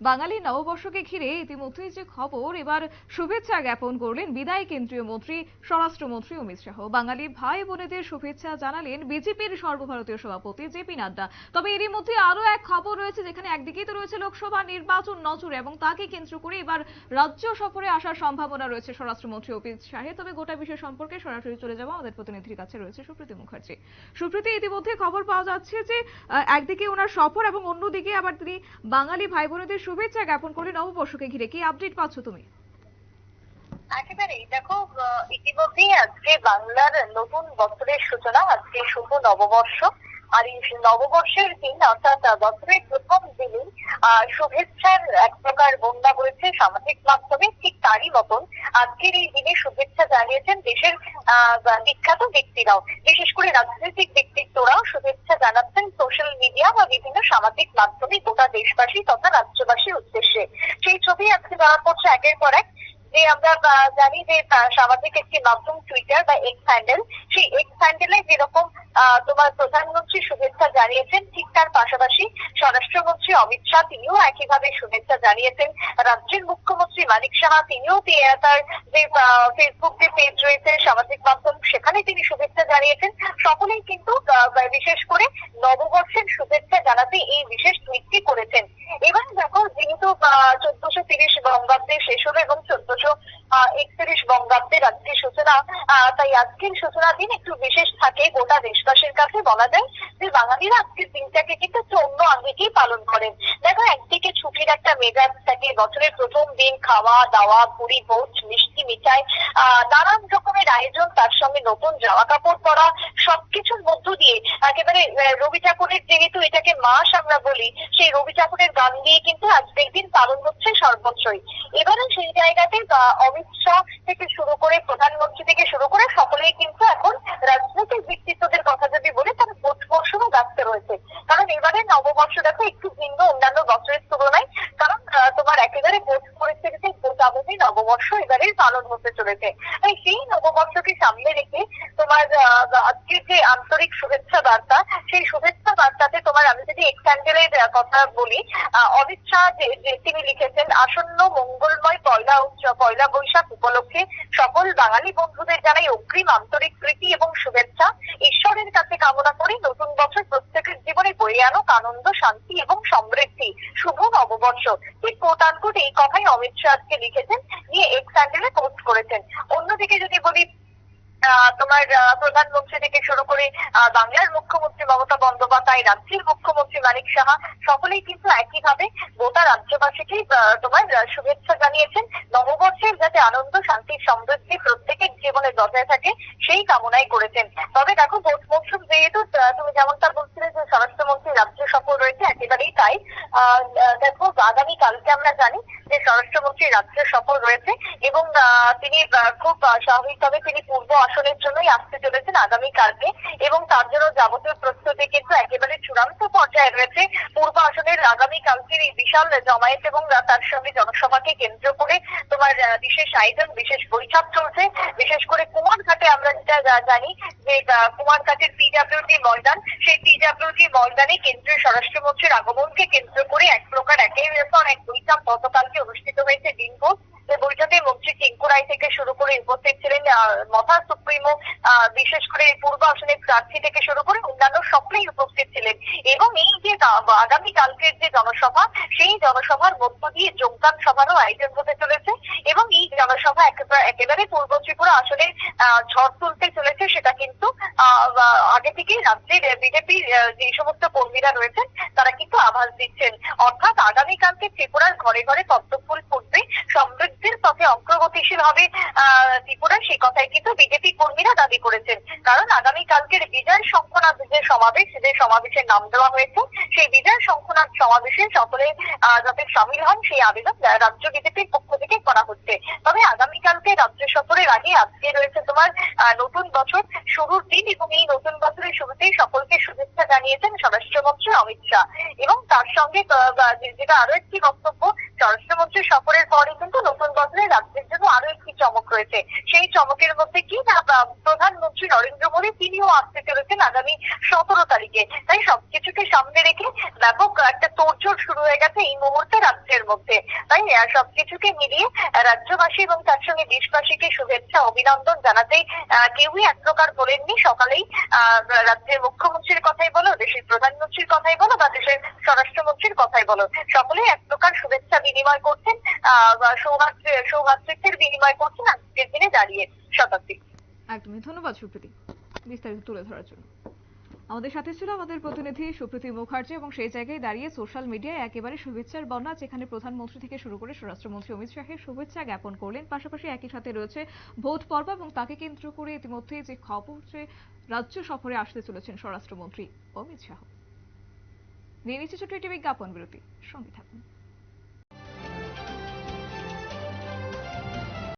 বাঙালি নববর্ষকে ঘিরে ইতিমধ্যেই যে খবর, এবার শুভেচ্ছা জ্ঞাপন করলেন বিদায়ী কেন্দ্রীয় মন্ত্রী, স্বরাষ্ট্রমন্ত্রী অমিত শাহ। বাঙালি ভাই বোনেদের শুভেচ্ছা জানালেন বিজেপির সর্বভারতীয় সভাপতি জেপি নাড্ডা। তবে এরই মধ্যে আরও এক খবর রয়েছে যেখানে একদিকেই তো রয়েছে লোকসভা নির্বাচন নজরে এবং তাকে কেন্দ্র করে এবার রাজ্য সফরে আসার সম্ভাবনা রয়েছে স্বরাষ্ট্রমন্ত্রী অমিত শাহের তবে গোটা বিষয় সম্পর্কে সরাসরি চলে যাব। আমাদের প্রতিনিধির কাছে রয়েছে সুপ্রীতি মুখার্জি। সুপ্রীতি, ইতিমধ্যে খবর পাওয়া যাচ্ছে যে একদিকে ওনার সফর এবং অন্যদিকে আবার তিনি বাঙালি ভাই বোনেদের শুভেচ্ছা জ্ঞাপন করি নববর্ষকে ঘিরে কি আপডেট পাচ্ছ তুমি? একেবারেই। দেখো ইতিমধ্যেই আজকে বাংলার নতুন বছরের সূচনা, আজকে শুভ নববর্ষ। আর এই নববর্ষের দিন অর্থাৎ বছরের প্রথম দিনই শুভেচ্ছার এক প্রকার বন্যা বলেছে সামাজিক মাধ্যমে। ঠিক তারই মতন আজকের এই দিনে শুভেচ্ছা জানিয়েছেন দেশের বিখ্যাত ব্যক্তিরাও। বিশেষ করে রাজনৈতিক ব্যক্তিত্বরাও শুভেচ্ছা জানাচ্ছেন সোশ্যাল মিডিয়া বা বিভিন্ন সামাজিক মাধ্যমে গোটা দেশবাসী তথা রাজ্যবাসীর উদ্দেশ্যে। সেই ছবি আজকে ধরা পড়ছে একের পর এক। যে আমরা জানি যে সামাজিক একটি মাধ্যম টুইটার বা এক্স হ্যান্ডেল সেই এক্স হ্যান্ডেলে যেরকম তোমার প্রধানমন্ত্রী শুভেচ্ছা জানিয়েছেন, ঠিক তার পাশাপাশি স্বরাষ্ট্রমন্ত্রী অমিত শাহ তিনিও একইভাবে শুভেচ্ছা জানিয়েছেন। রাজ্যের মুখ্যমন্ত্রী মানিক সাহা তিনিও তার যে ফেসবুক যে পেজ রয়েছে, সামাজিক মাধ্যম, সেখানে তিনি শুভেচ্ছা জানিয়েছেন। সকলেই কিন্তু বিশেষ করে নববর্ষের শুভেচ্ছা জানাতে এই বিশেষ টুইটটি করেছেন। এবার দেখো যেহেতু চোদ্দশো তিরিশ বঙ্গাব্দে শেষ হলো এবং চোদ্দশো একত্রিশ বঙ্গাব্দে রাজ্যের সূচনা তাই আজকের সূচনা দিন একটু বিশেষ থাকে গোটা দেশবাসীর কাছে। বলা যায় যে বাঙালিরা আজকের দিনটাকে কিন্তু একটু অন্য আঙ্গিকেই পালন করেন। দেখো, একদিকে ছুটির একটা মেজাজ থাকে, বছরের প্রথম দিন খাওয়া দাওয়া ঘুরি ভোজ মিষ্টি মিঠাই নানান রকমের আয়োজন, তার সঙ্গে নতুন জামা কাপড় পরা, সবকিছুর মধ্য দিয়ে একেবারে রবি ঠাকুরের যেহেতু এটাকে মাস আমরা বলি, সেই রবি ঠাকুরের গান দিয়ে কিন্তু আজকের দিন পালন হচ্ছে সর্বত্রই। এবারে সেই জায়গাতে অমিত শাহ থেকে শুরু করে প্রধানমন্ত্রী থেকে শুরু করে সকলেই কিন্তু এখন রাজনৈতিক ব্যক্তিত্বদের কথা যদি বলে, তার ভোট ব্যস্ত রয়েছে। কারণ এবারে নববর্ষ দেখো একটু ভিন্ন, অন্যান্য বছরের তুলনায়, কারণ তোমার একেবারে ভোট পরিস্থিতিতে ভোটাভুটি নববর্ষ এবারে পালন হতে চলেছে। তাই সেই নববর্ষকে সামনে রেখে তোমার আজকের যে আন্তরিক শুভেচ্ছা বার্তা, সেই শুভেচ্ছা বার্তাতে তোমার আমি যদি এক্সান্ডেলের কথা বলি অমিত শাহ যে তিনি লিখেছেন, আসন্ন মঙ্গলময় পয়লা উৎসব পয়লা বৈশাখ উপলক্ষে সকল বাঙালি বন্ধুদের জানাই অগ্রিম আন্তরিক প্রীতি এবং শুভেচ্ছা। ঈশ্বরের কাছে কামনা করি নতুন বছর প্রত্যেকের জীবনে বয়ে আনুক আনন্দ, শান্তি এবং সমৃদ্ধি। শুভ নববর্ষ। ঠিক কোট আনকোট এই কথাই অমিত শাহ আজকে লিখেছেন, নিয়ে এক্স হ্যান্ডেলে পোস্ট করেছেন। অন্যদিকে যদি বলি তোমার প্রধানমন্ত্রী থেকে শুরু করে বাংলার মুখ্যমন্ত্রী মমতা বন্দ্যোপাধ্যায়, রাজ্যের মুখ্যমন্ত্রী মানিক সাহা, সকলেই কিন্তু একইভাবে গোটা রাজ্যবাসীকে তোমার শুভেচ্ছা জানিয়েছেন। নববর্ষের যাতে আনন্দ, শান্তি, সমৃদ্ধি প্রত্যেকের জীবনে বজায় থাকে, সেই কামনাই করেছেন। তবে দেখো, ভোট মৌসুম যেহেতু তুমি যেমনটা বলছিলে যে স্বরাষ্ট্রমন্ত্রী রাজ্য সফর রয়েছে, একেবারেই তাই। দেখো, আগামী কালকে আমরা জানি যে স্বরাষ্ট্রমন্ত্রী রাজ্য সফর রয়েছে এবং তিনি খুব স্বাভাবিকভাবে তিনি পূর্ব আসনের জন্যই আসতে চলেছেন আগামী কালকে এবং তার জন্য যাবতীয় প্রস্তুতি কিন্তু একেবারে চূড়ান্ত পর্যায়ে রয়েছে। পূর্ব আসনের আগামী কালকের এই বিশাল জমায়েত এবং তার সঙ্গে জনসভাকে কেন্দ্র করে তোমার বিশেষ আয়োজন, বিশেষ বৈঠক চলছে। বিশেষ করে কুমারঘাটে আমরা যেটা জানি যে কুমারঘাটের পিডাব্লিউডি ময়দান, সেই পিডাব্লিউডি ময়দানে কেন্দ্রীয় স্বরাষ্ট্রমন্ত্রীর আগমনকে কেন্দ্র করে এক প্রকার একের পর এক বৈঠক গতকালকে অনুষ্ঠিত হয়েছে দিনভর। যে বৈঠকে মন্ত্রী টিঙ্কু রায় থেকে শুরু করে উপস্থিত ছিলেন মথা সুপ্রিমো বিশেষ করে পূর্ব আসনের প্রার্থী থেকে শুরু করে অন্যান্য সকলেই উপস্থিত ছিলেন। এবং এই যে আ- আগামী কালকের যে জনসভা সেই জনসভার মধ্য দিয়ে যোগদান সভারও আয়োজন হতে চলেছে। এবং এই জনসভা একেবারে পূর্ব ত্রিপুরা আহ, ঝড় তুলতে চলেছে সেটা কিন্তু আগে থেকেই রাজ্যের বিজেপির যে সমস্ত কর্মীরা রয়েছেন তারা কিন্তু আভাস দিচ্ছেন। অর্থাৎ আগামীকালকে ত্রিপুরার ঘরে ঘরে পদ্মফুল ফুটবে সমৃদ্ধির পথে অগ্রগতিশীল হবে ত্রিপুরা। সেই কথাই কিন্তু বিজেপি কর্মীরা দাবি করেছেন। কারণ আগামী কালকের বিজয় শঙ্খনাথ যে সমাবেশ, যে সমাবেশের নাম দেওয়া হয়েছে, সেই বিজয় শঙ্খনাথ সমাবেশে সকলে যাতে সামিল হন, সেই আবেদন রাজ্য বিজেপির পক্ষ থেকে করা হচ্ছে। তবে আগামীকালকে রাজ্য সফরের আগে আজকে রয়েছে তোমার নতুন বছর শুরুর দিন এবং এই নতুন বছরের শুরুতেই সকলকে শুভেচ্ছা জানিয়েছেন স্বরাষ্ট্রমন্ত্রী অমিত শাহ। এবং তার সঙ্গে যেটা আরও একটি বক্তব্য স্বরাষ্ট্রমন্ত্রী সফরের পরে কিন্তু নতুন বছরে রাজ্যের জন্য আরও একটি চমক রয়েছে। সেই চমকের মধ্যে কি না প্রধানমন্ত্রী নরেন্দ্র মোদী তিনিও আসতে চলেছেন আগামী সতেরো তারিখে। তাই সবকিছুকে সামনে রেখে ব্যাপক একটা তোড়জোড় শুরু হয়ে গেছে এই মুহূর্তে রাজ্যের মধ্যে। তাই সবকিছুকে মিলিয়ে আহ, রাজ্যবাসী এবং তার সঙ্গে দেশবাসীকে শুভেচ্ছা অভিনন্দন জানাতেই আহ, কেউই এক প্রকার বলেননি। সকালেই রাজ্যের মুখ্যমন্ত্রীর কথাই বলো দেশের প্রধানমন্ত্রীর কথাই বলো বা দেশের স্বরাষ্ট্রমন্ত্রীর কথাই বলো। সকলেই এক প্রকার শুভেচ্ছা বিনিময় করছেন সৌভাতৃত্বের বিনিময় করছেন আজকের দিনে দাঁড়িয়ে শতাব্দী। একদমই ধন্যবাদ সুপ্রীতি। বিস্তারিত তুলে ধরার জন্য। আমাদের সাথে ছিল আমাদের প্রতিনিধি সুপ্রীতি মুখার্জি এবং সেই জায়গায় দাঁড়িয়ে সোশ্যাল মিডিয়ায় একেবারে শুভেচ্ছার বন্যা, যেখানে প্রধানমন্ত্রী থেকে শুরু করে স্বরাষ্ট্রমন্ত্রী অমিত শাহের শুভেচ্ছা জ্ঞাপন করলেন। পাশাপাশি একই সাথে রয়েছে ভোট পর্ব এবং তাকে কেন্দ্র করে ইতিমধ্যে যে খবর যে রাজ্য সফরে আসতে চলেছেন স্বরাষ্ট্রমন্ত্রী অমিত শাহ। নিয়ে নিচ্ছে ছোট্ট একটি বিজ্ঞাপন বিরতি। সঙ্গে থাকুন।